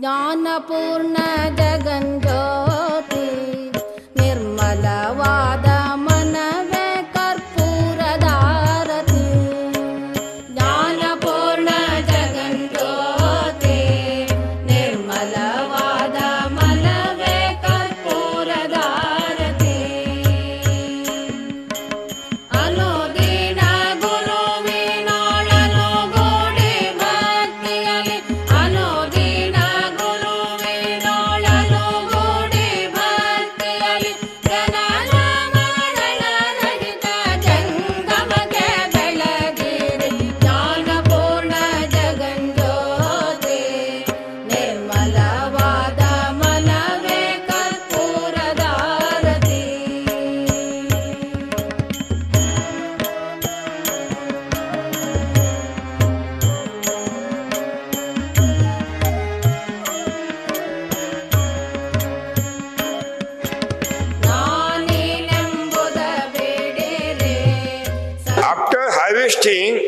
ஞான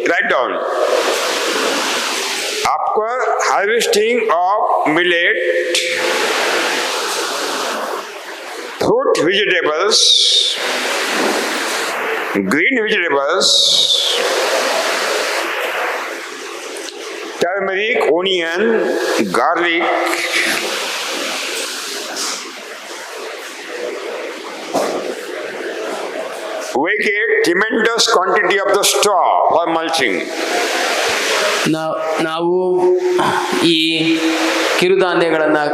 write down आपको harvesting of millet fruit vegetables green vegetables turmeric onion garlic we get tremendous quantity of the straw for mulching. ನಾವು ಈ ಕಿರುಧಾನ್ಯಗಳನ್ನು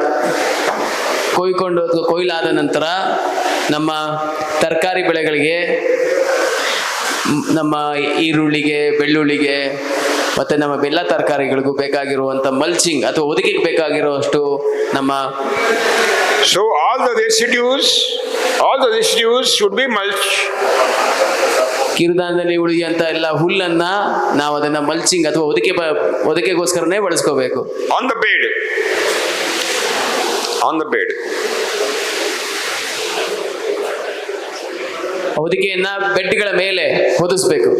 ಕೊಯ್ಕೊಂಡು ಕೊಯ್ಲಾದ ನಂತರ ನಮ್ಮ ತರಕಾರಿ ಬೆಳೆಗಳಿಗೆ, ನಮ್ಮ ಈರುಳ್ಳಿಗೆ, ಬೆಳ್ಳುಳ್ಳಿಗೆ, ಮತ್ತು ನಮ್ಮ ಬೆಲ್ಲ ತರಕಾರಿಗಳಿಗೂ ಬೇಕಾಗಿರುವಂಥ ಮಲ್ಚಿಂಗ್ ಅಥವಾ ಒದಗಿಗೆ ಬೇಕಾಗಿರುವಷ್ಟು ನಮ್ಮ So all the residues, all the residues should be mulch ಕಿರುದಾನದಲ್ಲಿ ಉಳಿಯಂತ ಎಲ್ಲ ಹುಲ್ಲನ್ನ ನಾವು ಅದನ್ನ ಮಲ್ಚಿಂಗ್ ಅಥವಾ ಒದಕೆ ಒದಕೆಗೋಸ್ಕರನೇ ಬಳಸ್ಕೋಬೇಕು. On the bed on the bed ಹೊದಿಕೆಯನ್ನ ಬೆಡ್ಗಳ ಮೇಲೆ ಹೊದಿಸ್ಬೇಕು.